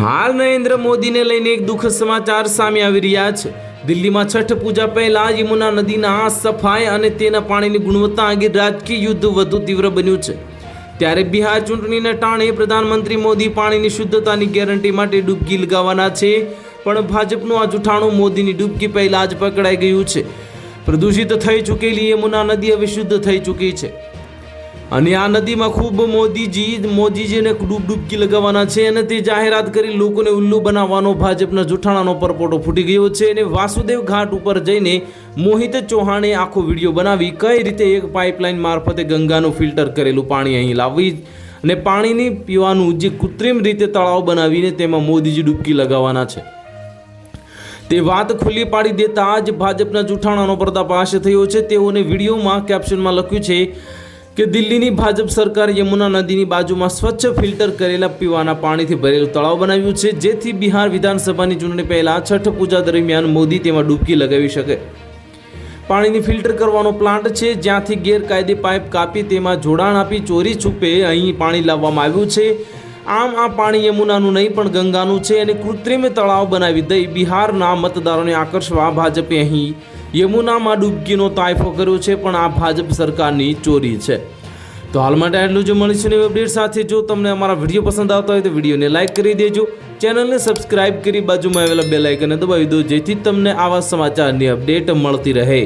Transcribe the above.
હાલ નરેન્દ્ર મોદીને લઈને એક દુઃખદ સમાચાર સામે આવી રહ્યા છે. દિલ્હીમાં છઠ પૂજા પહેલા યમુના નદીના સફાઈ અને તેના પાણીની ગુણવત્તા અંગે રાજકીય યુદ્ધ વધુ તીવ્ર બન્યું છે. ત્યારે બિહાર ચૂંટણીને ટાણે પ્રધાનમંત્રી મોદી પાણીની શુદ્ધતાની ગેરંટી માટે ડૂબકી લગાવવાના છે. પણ ભાજપનું આ જૂઠાણું મોદીની ડૂબકી પહેલા જ પકડાઈ ગયું છે. પ્રદૂષિત થઈ ચૂકેલી યમુના નદી હવે શુદ્ધ થઈ ચૂકી છે. અને આ નદીમાં ખૂબ મોદીજી મોદીજીને ડૂબ ડૂબકી લગાવવાના છે અને તે જાહેરાત કરી લોકોને ઉલ્લુ બનાવવાનો ભાજપના જૂઠાણાનો પરપોટો ફૂટી ગયો છે અને વાસુદેવ ઘાટ ઉપર જઈને મોહિત ચૌહાણે આખો વીડિયો બનાવી કઈ રીતે એક પાઇપલાઇન મારફતે ગંગાનું ફિલ્ટર કરેલું પાણી અહીં લાવી અને પાણીની પીવાનું જે કૃત્રિમ રીતે તળાવ બનાવીને તેમાં મોદીજી ડૂબકી લગાવવાના છે. તે વાત ખુલ્લી પાડી દેતા જ ભાજપના જૂઠાણાનો પર્દાફાશ થયો છે. તેઓને વિડીયોમાં કેપ્શનમાં લખ્યું છે કે દિલ્હીની ભાજપ સરકાર યમુના નદીની બાજુમાં સ્વચ્છ ફિલ્ટર કરેલા પીવાના પાણીથી ભરેલું તળાવ બનાવ્યું છે, જેથી બિહાર વિધાનસભાની ચૂંટણી પહેલા છઠ પૂજા દરમિયાન મોદી તેમાં ડૂબકી લગાવી શકે. પાણીની ફિલ્ટર કરવાનો પ્લાન્ટ છે, જ્યાંથી ગેરકાયદે પાઇપ કાપી તેમાં જોડાણ આપી ચોરી છુપે અહીં પાણી લાવવામાં આવ્યું છે. આમ આ પાણી યમુનાનું નહીં, પણ ગંગાનું છે અને કૃત્રિમ તળાવ બનાવી દઈ બિહારના મતદારોને આકર્ષવા ભાજપે અહીં યમુનામાં ડૂબકીનો તાયફો કર્યો છે, પણ આ ભાજપ સરકારની ચોરી છે. તો હાલ માટે આટલું જ મળીશું નવી અપડેટ સાથે. જો તમને અમારા વીડિયો પસંદ આવતા હોય તો વિડીયોને લાઇક કરી દેજો, ચેનલને સબસ્ક્રાઇબ કરી બાજુમાં આવેલા બે લાઇકને દબાવી દો, જેથી તમને આવા સમાચારની અપડેટ મળતી રહે.